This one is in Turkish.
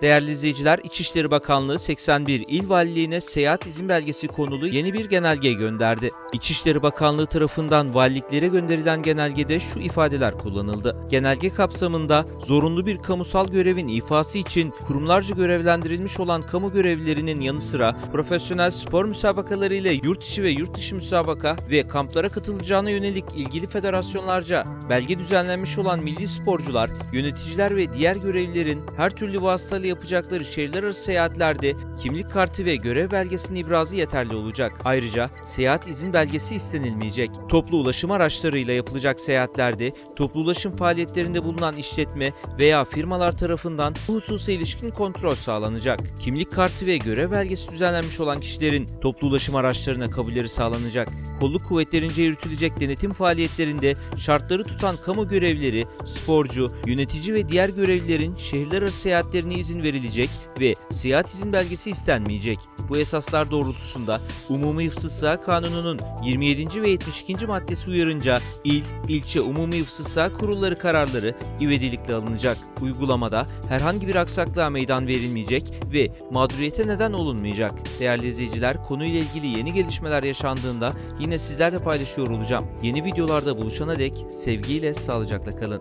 Değerli izleyiciler, İçişleri Bakanlığı 81 il valiliğine seyahat izin belgesi konulu yeni bir genelge gönderdi. İçişleri Bakanlığı tarafından valiliklere gönderilen genelgede şu ifadeler kullanıldı. Genelge kapsamında zorunlu bir kamusal görevin ifası için kurumlarca görevlendirilmiş olan kamu görevlilerinin yanı sıra profesyonel spor müsabakaları ile yurt içi ve yurt dışı müsabaka ve kamplara katılacağına yönelik ilgili federasyonlarca belge düzenlenmiş olan milli sporcular, yöneticiler ve diğer görevlilerin her türlü vasıtayla yapacakları şehirler arası seyahatlerde kimlik kartı ve görev belgesinin ibrazı yeterli olacak. Ayrıca seyahat izin belgesi istenilmeyecek. Toplu ulaşım araçlarıyla yapılacak seyahatlerde toplu ulaşım faaliyetlerinde bulunan işletme veya firmalar tarafından bu hususa ilişkin kontrol sağlanacak. Kimlik kartı ve görev belgesi düzenlenmiş olan kişilerin toplu ulaşım araçlarına kabulleri sağlanacak. Kolluk kuvvetlerince yürütülecek denetim faaliyetlerinde şartları tutan kamu görevlileri, sporcu, yönetici ve diğer görevlilerin şehirler arası seyahatlerine izin verilecek ve seyahat izin belgesi istenmeyecek. Bu esaslar doğrultusunda Umumi Hıfzı Sıha Kanunu'nun 27. ve 72. maddesi uyarınca il, ilçe Umumi Hıfzı Sıha Kurulları kararları ivedilikle alınacak. Uygulamada herhangi bir aksaklığa meydan verilmeyecek ve mağduriyete neden olunmayacak. Değerli izleyiciler konuyla ilgili yeni gelişmeler yaşandığında yine sizlerle paylaşıyor olacağım. Yeni videolarda buluşana dek sevgiyle sağlıcakla kalın.